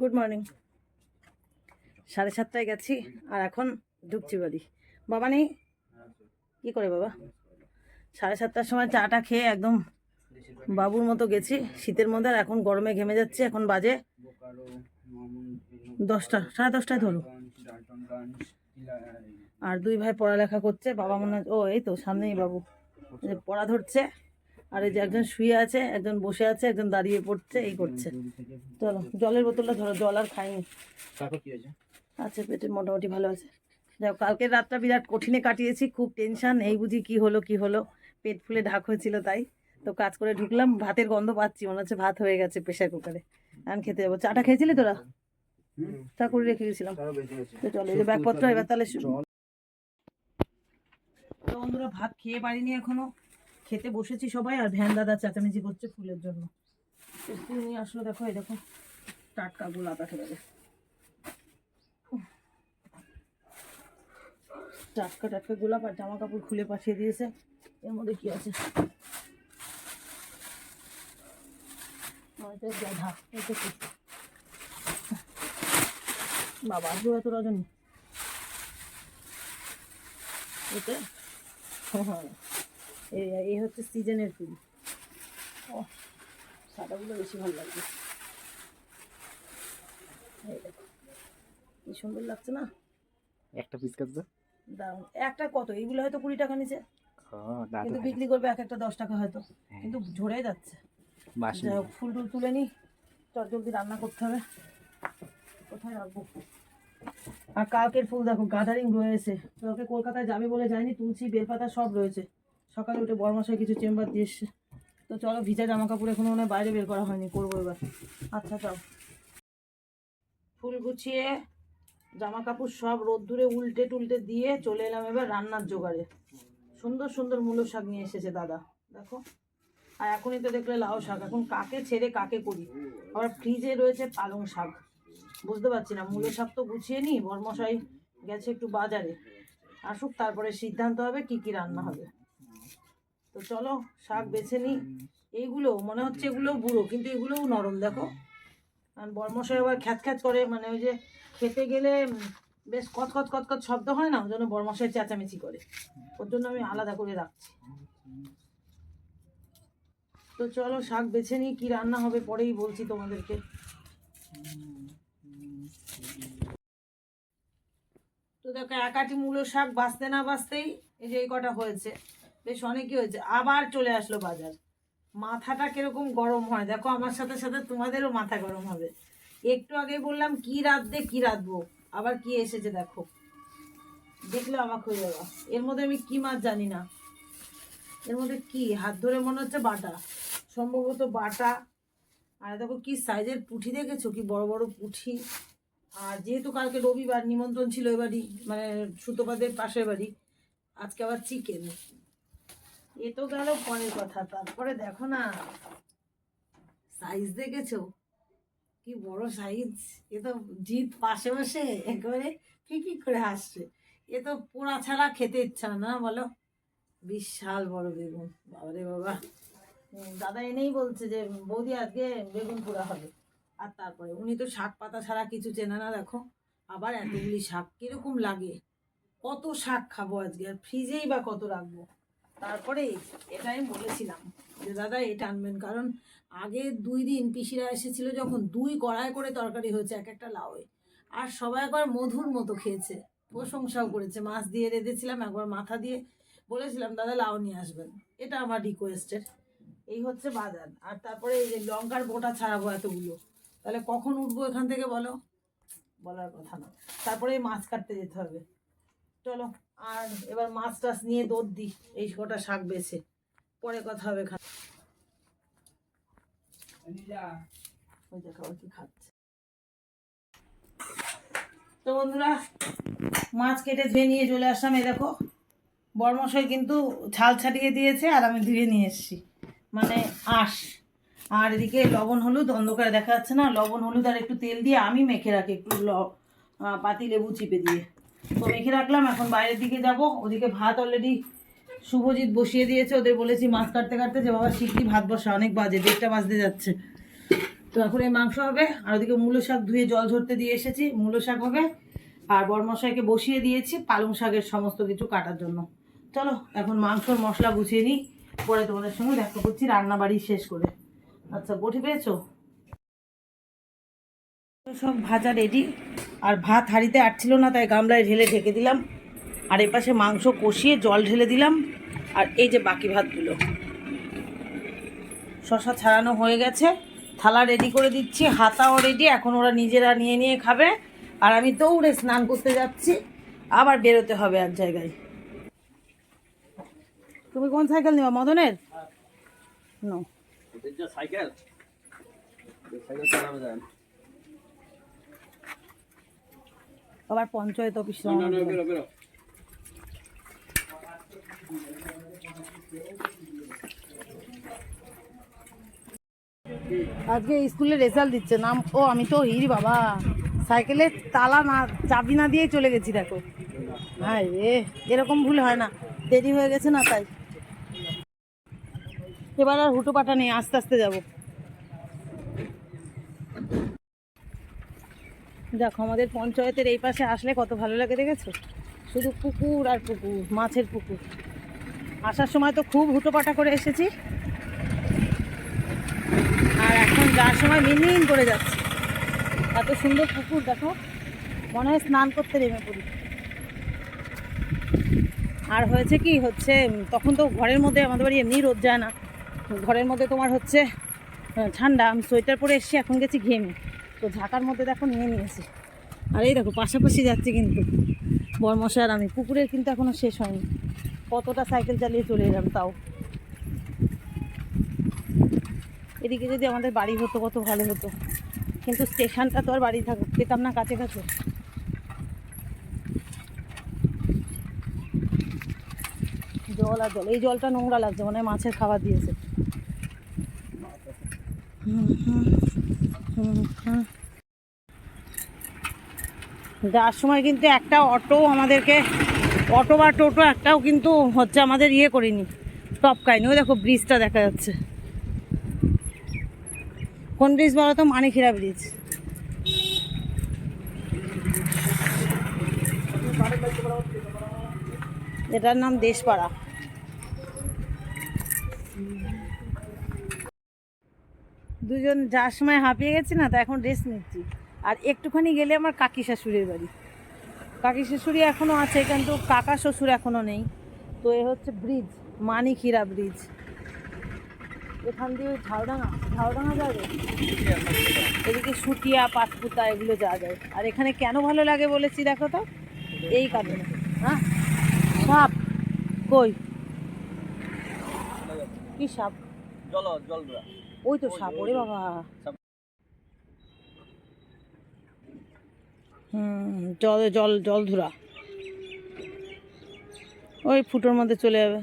Good morning সাড়ে সাতটায় গেছি, আর এখন ঢুকছি বাড়ি। বাবা নেই? কি করে বাবা? সাড়ে সাতটার সময় চাটা খেয়ে একদম বাবুর মতো গেছি। শীতের মধ্যে আর এখন গরমে ঘেমে যাচ্ছে, এখন বাজে দশটা, সাড়ে দশটায় ধরো। আর দুই ভাই পড়ালেখা করছে, বাবা মনে ও, এই তো সামনেই বাবু। পড়া ধরছে। আর এই যে একজন শুয়ে আছে একজন বসে আছে একজন দাঁড়িয়ে পড়ছে এই করছে। চলো জলের বোতলটা ধরো জল আর খাইনি। আচ্ছা পেটে মোটামুটি ভালো আছে। হোক, কালকের রাতটা বিরাট কঠিনে কাটিয়েছি খুব টেনশান এই বুঝি কি হলো কি হলো। পেট ফুলে ঢাক হয়েছিল তাই। তো কাজ করে ঢুকলাম ভাতের গন্ধ পাচ্ছি মনে হচ্ছে ভাত হয়ে গেছে প্রেশার কুকারে। আমি খেতে যাব। চাটা খেয়েছিলি তোরা? চা করে রেখে গেছিলাম। তো চলো এই যে ব্যাগপত্র এবার তাহলে বন্ধুরা ভাত খেয়ে পারিনি এখনও। খেতে বসেছি সবাই আর ভ্যান দাদা চেঁচামেচি করছে ফুলের জন্য। ফুল নিয়ে আসলো দেখো এই দেখো টাটকা গোলাপ একেবারে। টাটকা টাটকা গোলাপ আর জামা কাপড় খুলে পাঠিয়ে দিয়েছে। এর মধ্যে কি আছে? বাবা আজও এত রজনী। এতে? হ্যাঁ, এই এই হচ্ছে সিজনের ফুল ও সাদাগুলো বেশি ভালো লাগবে এই দেখো কি সুন্দর লাগছে না? একটা পিস কাটবে? দারুণ একটা কত? এইগুলো হয়তো কুড়ি টাকা নিচে। হ্যাঁ কিন্তু বিক্রি করবে এক একটা দশ টাকা হয়তো। কিন্তু ঝরে যাচ্ছে। ফুল টুল তুলে নি। চট জলদি রান্না করতে হবে। কোথায় রাখব? আর কালকের ফুল দেখো গাদারিং রয়েছে। কালকে কলকাতায় যাবে বলে যায়নি তুলসী বেলপাতা সব রয়েছে। সকালে উঠে বরমাসায় কিছু চেম্বার দিয়ে এসছে। তো চলো, ভিজা জামা কাপড় এখনও মনে বাইরে বের করা হয়নি করব এবার। আচ্ছা চল। ফুল গুছিয়ে জামা কাপড় সব রোদ্দুরে উল্টে টুলটে দিয়ে চলে এলাম এবার রান্নার জোগাড়ে। সুন্দর সুন্দর মূলো শাক নিয়ে এসেছে দাদা, দেখো। আর এখনই তো দেখলে লাউ শাক, এখন কাকে ছেড়ে কাকে করি? আবার ফ্রিজে রয়েছে পালং শাক। বুঝতে পারছি না, মূলো শাক তো গুছিয়ে নি বরমশাই গেছে একটু বাজারে। আসুক, তারপরে সিদ্ধান্ত হবে কি কি রান্না হবে। তো চলো, শাক বেছে নিই। এইগুলো, মনে হচ্ছে এগুলো বুড়ো, কিন্তু এগুলোও নরম, দেখো। কারণ বরমশাই আবার খ্যাত খ্যাত করে মানে ওই যে খেতে গেলে বেশ কতকত কতকত শব্দ হয় না, ওই জন্য বরমশাই চেঁচামেচি করে। ওর জন্য আমি আলাদা করে রাখছি। তো চলো, শাক বেছে নিই, কি রান্না হবে পরেই বলছি তোমাদেরকে। তো দেখো একাটি মূলো শাক, বাঁচতে না বাঁচতেই এই যে এই কটা হয়েছে। বেশ অনেকই হয়েছে। আবার চলে আসলো বাজার। মাথাটা কীরকম গরম হয়? দেখো, আমার সাথে সাথে তোমাদেরও মাথা গরম হবে। একটু আগে বললাম, কি রাঁধতে কি রাঁধবো? আবার কি এসেছে দেখো। দেখলে অবাক হয়ে যাব। এর মধ্যে আমি কি মাছ জানি না। এর মধ্যে কি? হাত ধরে মনে হচ্ছে বাটা। সম্ভবত বাটা। আর দেখো, কি সাইজের পুঁঠি দেখেছ? কি বড় বড় পুঁঠি। আর যেহেতু কালকে রবিবার, নিমন্ত্রণ ছিল এবারই মানে সুতোপাদের পাশের বাড়ি, আজকে আবার চিকেন। এ তো গেল পরের কথা, তারপরে দেখো না সাইজ দেখেছ? কি বড় সাইজ এ তো জিত পাশে বসে একেবারে ফিকি করে হাসছে। এ তো পোড়া ছাড়া খেতে ইচ্ছা না, বলো। বিশাল বড় বেগুন, বাবারে বাবা। দাদা এনেই বলছে যে, বৌদি আজকে বেগুন পোড়া হবে। আর তারপরে, উনি তো শাক পাতা ছাড়া কিছু চেনে না, দেখো। আবার এতগুলি শাক কীরকম লাগে? কত শাক খাব আজকে, আর ফ্রিজেই বা কত রাখব? তারপরে এটা আমি বলেছিলাম যে, দাদা, এটা আনবেন। কারণ আগে দুই দিন পিসিরা এসেছিল যখন দুই কড়াই করে তরকারি হয়েছে, এক একটা লাউয়ে। আর সবাই একবার মধুর মতো খেয়েছে, প্রশংসাও করেছে। মাছ দিয়ে রেঁধেছিলাম, একবার মাথা দিয়ে বলেছিলাম, দাদা, লাউ নিয়ে আসবেন। এটা আমার রিকোয়েস্টের এই হচ্ছে বাজার। আর তারপরে এই যে লঙ্কার বোটা ছাড়াবো এতগুলো। তাহলে কখন উঠবো এখান থেকে বলো? বলার কথা না। তারপরে মাছ কাটতে যেতে হবে। চলো। আর এবার মাছ টাছ নিয়ে দৌড় দিই এই কটা শাক বেছে। পরে কথা হবে খা ওই দেখো কি খাচ্ছে। তো বন্ধুরা মাছ কেটে ধুয়ে নিয়ে চলে আসলাম এই দেখো। বর্মশাই কিন্তু ছাল ছাড়িয়ে দিয়েছে আর আমি ধুয়ে নিয়ে এসেছি। মানে আঁশ। আর এদিকে লবণ হলুদ অন্ধকারে দেখা যাচ্ছে না। লবণ হলুদ আর একটু তেল দিয়ে আমি মেখে রাখি একটু ল পাতি লেবু চিপে দিয়ে। তো মেখে রাখলাম, এখন বাইরের দিকে যাব। ওদিকে ভাত অলরেডি শুভজিৎ বসিয়ে দিয়েছে, ওদের বলেছি মাছ কাটতে কাটতে যে, বাবা শিগগিরি ভাত বসা, অনেক বাজে, দেড়টা বাজতে যাচ্ছে। তো এখন এই মাংস হবে, আর ওদিকে মূলো শাক ধুয়ে জল ঝরতে দিয়ে এসেছি। মূলো শাক হবে, আর বরমশাইকে বসিয়ে দিয়েছি পালং শাকের সমস্ত কিছু কাটার জন্য। চলো, এখন মাংসর মশলা গুছিয়ে নিই, পরে তোমাদের সঙ্গে দেখা করছি রান্না বাড়ি শেষ করে। আচ্ছা বটি পেয়েছ? সব ভাজা রেডি আর ভাত হাঁড়িতে আটছিল না তাই গামলায় ঢেলে ঢেকে দিলাম। আর এপাশে মাংস কষিয়ে জল ঢেলে দিলাম। আর এই যে বাকি ভাতগুলো। শশা ছাড়ানো হয়ে গেছে। থালা রেডি করে দিচ্ছি হাতাও রেডি এখন ওরা নিজেরা নিয়ে নিয়ে খাবে। আর আমি দৌড়ে স্নান করতে যাচ্ছি আবার বেরোতে হবে এক জায়গায়। তুমি কোন সাইকেল নেবা মদনের? নো সাইকেল সাইকেল চালাবে যায় আবার পঞ্চায়েত অফিস আজকে স্কুলে রেজাল্ট দিচ্ছে। নাম ও আমি তো হিরি বাবা। সাইকেলের তালা না চাবি না দিয়ে চলে গেছি দেখো। হ্যাঁ রে এরকম ভুল হয় না। দেরি হয়ে গেছে না তাই? এবার আর হুটো পাটা নেই আস্তে আস্তে যাব। দেখো, আমাদের পঞ্চায়েতের এই পাশে আসলে কত ভালো লাগে, দেখেছ? শুধু পুকুর আর পুকুর, মাছের পুকুর। আসার সময় তো খুব হুটোপাটা করে এসেছি। আর এখন যাওয়ার সময় মিনমিন করে যাচ্ছে। এত সুন্দর পুকুর, দেখো। মনে হয় স্নান করতে নেমে পড়ি। আর হয়েছে কি, হচ্ছে, তখন তো ঘরের মধ্যে আমাদের বাড়ি এমনি রোদ যায় না। ঘরের মধ্যে তোমার হচ্ছে ঠান্ডা। আমি সোয়েটার পরে এসেছি, এখন গেছি ঘেমে। তো ঝাঁকার মধ্যে দেখো নিয়ে নিয়েছি। আর এই দেখো, পাশাপাশি যাচ্ছে কিন্তু। বরমশাই আর আমি, পুকুরের কিন্তু এখনও শেষ হয়নি। কতটা সাইকেল চালিয়ে চলে এলাম তাও। এদিকে যদি আমাদের বাড়ি হতো, কত ভালো হতো। কিন্তু স্টেশনটা তো আর বাড়ি থাক, পেতাম না কাছে কাছে। জল আর জল, এই জলটা নোংরা লাগছে মানে মাছের খাবার দিয়েছে হুম, হুম, হুম, হুম। যাওয়ার সময় কিন্তু একটা অটো আমাদেরকে, অটো বা টোটো একটাও কিন্তু হচ্ছে আমাদের ইয়ে করিনি টপকায়নি ওই দেখো ব্রিজটা দেখা যাচ্ছে। কোন ব্রিজ বলো তো? মানিখিরা ব্রিজ এটার নাম দেশপাড়া। দুজন যার সময় হাঁপিয়ে গেছি না, তা এখন রেস্ট নিচ্ছি। আর একটুখানি গেলে আমার কাকি শাশুড়ির বাড়ি। কাকি শাশুড়ি এখনও আছে, কিন্তু কাকা শ্বশুর এখনও নেই। তো এ হচ্ছে ব্রিজ মানিখিরা ব্রিজ এখান দিয়ে ঝাউডাঙা ঝাউডাঙা যাবে এদিকে সুটিয়া, পাটপুতা, এগুলো যাওয়া যায়। আর এখানে কেন ভালো লাগে বলেছি দেখো তো? এই কারণে। হ্যাঁ? সাপ। কই? কি সাপ? জল জল ওই তো সাপ ওরে বাবা। হুম জল জল জল ধুরা। ওই ফুটোর মধ্যে চলে যাবে।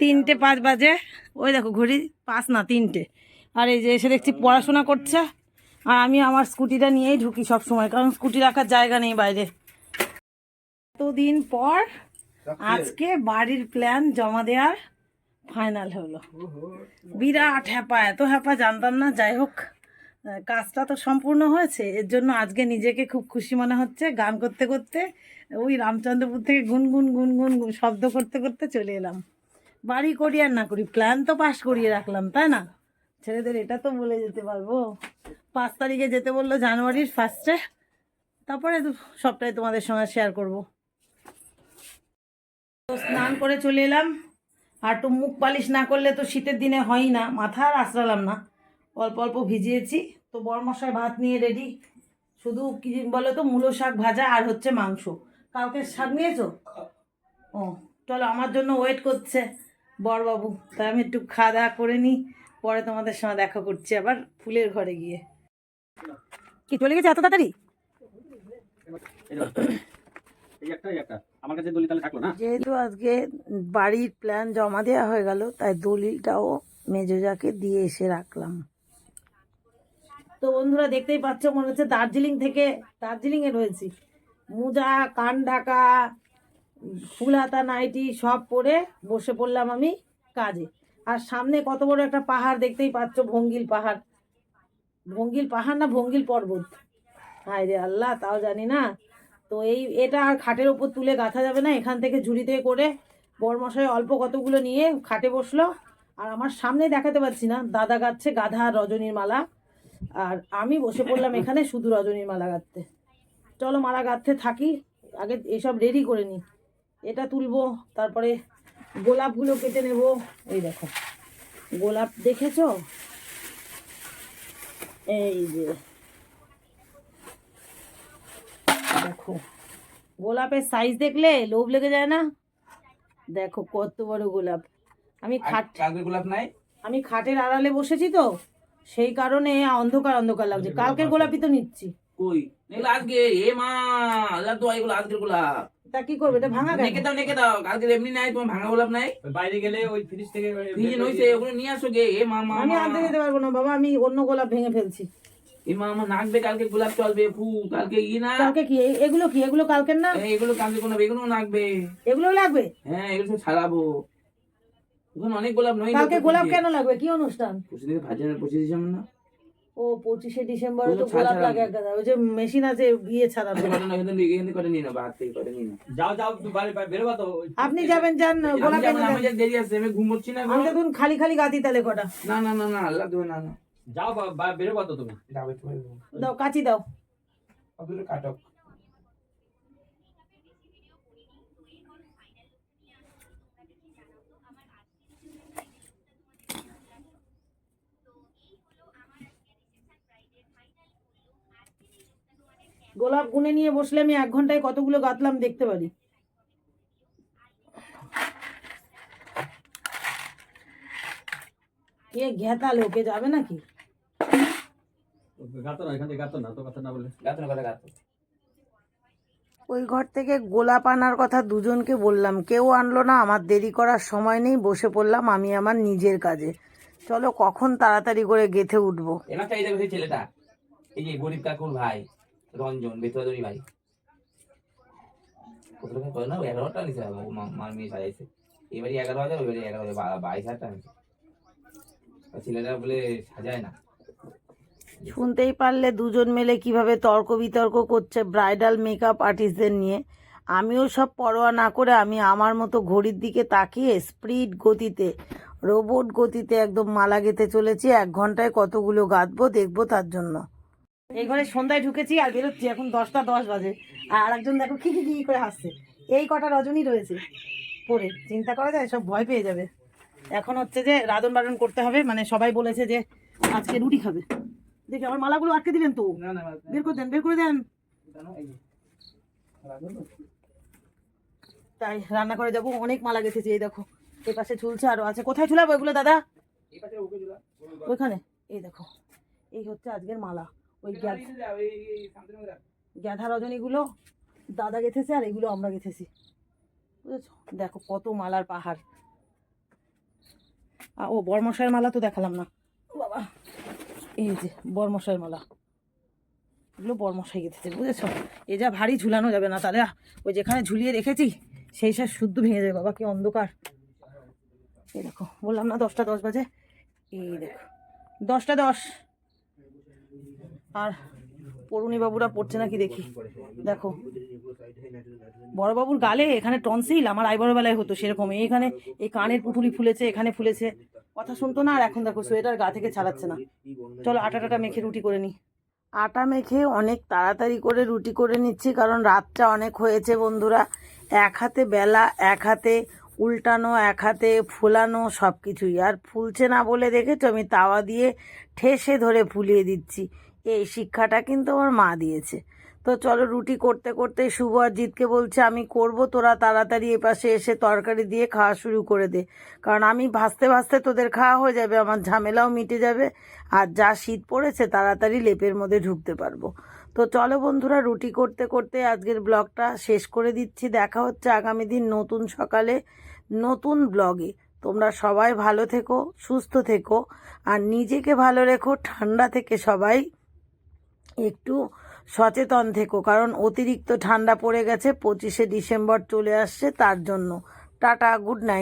তিনটে পাঁচ বাজে। ওই দেখো ঘড়ি পাঁচ না তিনটে। আর এই যে এসে দেখছি পড়াশোনা করছে। আর আমি আমার স্কুটিটা নিয়েই ঢুকি সব সময় কারণ স্কুটি রাখার জায়গা নেই বাইরে। এতদিন পর আজকে বাড়ির প্ল্যান জমা দেওয়ার ফাইনাল হলো। বিরাট হ্যাপা এত হ্যাপা জানতাম না। যাই হোক কাজটা তো সম্পূর্ণ হয়েছে। এর জন্য আজকে নিজেকে খুব খুশি মনে হচ্ছে। গান করতে করতে ওই রামচন্দ্রপুর থেকে গুনগুন গুনগুন গুন শব্দ করতে করতে চলে এলাম। বাড়ি করি আর না করি প্ল্যান তো পাস করিয়ে রাখলাম তাই না? ছেলেদের এটা তো বলে যেতে পারব। পাঁচ তারিখে যেতে বলল জানুয়ারির ফার্স্টে তারপরে সবটাই তোমাদের সঙ্গে শেয়ার করব। তো স্নান করে চলে এলাম। তো মুখ পালিশ না করলে তো শীতের দিনে হয়ই না মাথা আর আশ্রালাম না। অল্প অল্প ভিজিয়েছি, তো বরমশাই ভাত নিয়ে রেডি শুধু কি বলো তো, মূলো শাক ভাজা আর হচ্ছে মাংস। কাউকে শাক নিয়েছো? ও, চলো আমার জন্য ওয়েট করছে বরবাবু। তাই আমি একটু খাওয়া দাওয়া করে নিই, পরে তোমাদের সঙ্গে দেখা করছি আবার ফুলের ঘরে গিয়ে। কি চলে গেছে এত তাড়াতাড়ি? আমার কাছে দলি তাহলে থাকল না? যেহেতু আজকে বাড়ির প্ল্যান জমা দেওয়া হয়ে গেল তাই দলিলটাও মেজোজাকে দিয়ে এসে রাখলাম। তো বন্ধুরা দেখতেই পাচ্ছ মনে হচ্ছে দার্জিলিং থেকে দার্জিলিংয়ে রয়েছি। মোজা কান ঢাকা ফুল হাতা নাইটি সব পরে বসে পড়লাম আমি কাজে। আর সামনে কত বড় একটা পাহাড় দেখতেই পাচ্ছ ভঙ্গিল পাহাড়। ভঙ্গিল পাহাড় না ভঙ্গিল পর্বত? হায় রে আল্লাহ তাও জানি না। তো এই, এটা আর খাটের ওপর তুলে গাঁথা যাবে না, এখান থেকে ঝুড়িতে করে বরমশাই অল্প কতগুলো নিয়ে খাটে বসল। আর আমার সামনে দেখাতে পাচ্ছি না, দাদা গাচ্ছে গাধা আর রজনীর মালা। আর আমি বসে পড়লাম এখানে শুধু রজনীর মালা গাঁথতে। চলো মালা গাঁথতে থাকি, আগে এসব রেডি করে নিই এটা তুলবো, তারপরে গোলাপগুলো কেটে নেব। এই দেখো, গোলাপ দেখেছ? এই যে। দেখো। গোলাপের সাইজ দেখলে লোভ লেগে যায় না? দেখো কত বড় গোলাপ। আমি খাট গোলাপ নাই? আমি খাটের আড়ালে বসেছি তো সেই কারণে অন্ধকার অন্ধকার লাগছে। কালকের গোলাপই তো নিচ্ছি। কই? এগুলো আজকে? এ মা আল্লাহ তো এগুলো আজকের গোলাপ। তা কি করবে? এটা ভাঙা নেকে দাও নেকে দাও। কালকে এমনি নাই তোমার ভাঙা গোলাপ নাই। বাইরে গেলে ওই ফ্রিজ থেকে ফ্রিজে নইছে ওগুলো নিয়ে আসো গে। এ মা মা আমি। আনতে যেতে পারব না বাবা। আমি অন্য গোলাপ ভেঙে ফেলছি। এ মা কালকে গোলাপ চলবে ফু কালকে ই না? কালকে কি? এগুলো কি? এগুলো কালকের না? এগুলো কালকে কোনো এগুলো নাকবে। এগুলো লাগবে? হ্যাঁ এগুলো ছাড়াবো। ওখানে অনেক গোলাপ নই কালকে গোলাপ কেন লাগবে? কি অনুষ্ঠান? পঁচিশ ডিসেম্বর না? ও পঁচিশে ডিসেম্বরে তো গোলাপ লাগে এক ওই যে মেশিন আছে বিয়ে ছাড়া কটন নিয়ে হাত থেকে কটন নিয়ে যাও যাও তুমি বাড়ি বাড়ি বেরোবা তো। আপনি যাবেন যান আমি গোলাপ দেরি আছে ঘুমোচ্ছি না আমি খালি খালি গাতি তালে কটা। না না না না আল্লাহ দেবে না না। যাও বা- বা- বেরোবা তো তুমি। দাও কাচি দাও। কাটক। গোলাপ গুনে নিয়ে বসলে আমি এক ঘন্টায় কতগুলো গাঁথলাম দেখতে পারি। কে ঘেতা লোকে যাবে নাকি? গাতো না এখান থেকে গাতো না তো কথা না বলে। গাতো না কথা গাতো। ওই ঘর থেকে গোলাপ আনার কথা দুজনকে বললাম। কেউ আনলো না আমার দেরি করার সময় নেই বসে পড়লাম আমি আমার নিজের কাজে। চলো কখন তাড়াতাড়ি করে গেথে উঠবো? এনারটা এই দেখো ছেলেটা। এই যে গরিব কাকুর ভাই রঞ্জন ভাই। কত টাকা করে না এগারোটা নিছে মার মেয়ে সাজাইছে। এবারে এগারো হাজার ওইবারে এগারো হাজার বাইশ হাজার টাকা ছেলেটা বলে সাজায় না। শুনতেই পারলে দুজন মিলে কীভাবে তর্ক বিতর্ক করছে ব্রাইডাল মেকআপ আর্টিস্টদের নিয়ে। আমিও সব পরোয়া না করে আমি আমার মতো ঘড়ির দিকে তাকিয়ে স্পিড গতিতে, রোবট গতিতে একদম মালা গেতে চলেছি। এক ঘন্টায় কতগুলো গাঁথবো দেখব তার জন্য। এই ঘরে সন্ধ্যায় ঢুকেছি আর বেরোচ্ছি, এখন দশটা দশ বাজে। আর আরেকজন দেখো কি কি কি করে হাসছে। এই কটা রজনী রয়েছে পরে, চিন্তা করা যায়, সব ভয় পেয়ে যাবে। এখন হচ্ছে যে রাধন বারণ করতে হবে মানে সবাই বলেছে যে আজকে রুটি খাবে। দেখি আমার মালাগুলো আটকে দিলেন তো। বের করে দেন বের করে দেন। তাই রান্না করে যাব অনেক মালা গেঁথেছি এই দেখো। এই পাশে ঝুলছে আরও আছে। কোথায় ঝুলাবো এগুলো দাদা? ওইখানে। এই দেখো এই হচ্ছে আজকের মালা। ওই গ্যা- গ্যাধা রজনীগুলো দাদা গেঁথেছে আর এগুলো আমরা গেঁথেছি। বুঝেছ? দেখো কত মালার পাহাড়। ও বর্মশাইয়ের মালা তো দেখালাম না। বাবা। এই যে বরমশাই মালা। এগুলো বরমশাই গেঁথেছে, বুঝেছ? এ যা ভারী ঝুলানো যাবে না তাহলে ওই যেখানে ঝুলিয়ে রেখেছি, সেই সব শুদ্ধ ভেঙে যাবে। বাবা, কি অন্ধকার। এই দেখো, বললাম না দশটা দশ বাজে? এই দেখো, দশটা দশ। আর পড়ুনি বাবুরা পড়ছে নাকি দেখি। দেখো। বড়বাবুর গালে এখানে টনসিল আমার আইবড় বেলায় হতো সেরকম। এখানে এই কানের পুটুলি ফুলেছে এখানে ফুলেছে। কথা শুনতো না আর এখন দেখো সোয়েটার গা থেকে ছাড়াচ্ছে না। চলো আটা টাটা মেখে রুটি করে নি। আটা মেখে অনেক তাড়াতাড়ি করে রুটি করে নিচ্ছি কারণ রাতটা অনেক হয়েছে বন্ধুরা। এক হাতে বেলা এক হাতে উল্টানো এক হাতে ফোলানো সব কিছুই আর ফুলছে না বলে দেখেছ? আমি তাওয়া দিয়ে ঠেসে ধরে ফুলিয়ে দিচ্ছি। এই শিক্ষাটা কিন্তু আমার মা দিয়েছে। তো চলো রুটি করতে করতে শুভ আর জিতকে বলছে, আমি করব তোরা তাড়াতাড়ি এপাশে এসে তরকারি দিয়ে খাওয়া শুরু করে দে। কারণ আমি ভাসতে ভাসতে তোদের খাওয়া হয়ে যাবে, আমার ঝামেলাও মিটে যাবে। আর যা শীত পড়েছে, তাড়াতাড়ি লেপের মধ্যে ঢুকতে পারব। তো চলো বন্ধুরা, রুটি করতে করতে আজকের ব্লগটা শেষ করে দিচ্ছি। দেখা হচ্ছে আগামী দিন নতুন সকালে, নতুন ব্লগে। তোমরা সবাই ভালো থেকো, সুস্থ থেকো, আর নিজেকে ভালো রেখো, ঠান্ডা থেকে সবাই একটু সচেতন থেকো, কারণ অতিরিক্ত ঠান্ডা পড়ে গেছে, পঁচিশে ডিসেম্বর চলে আসছে, তার জন্য। Tata, good night.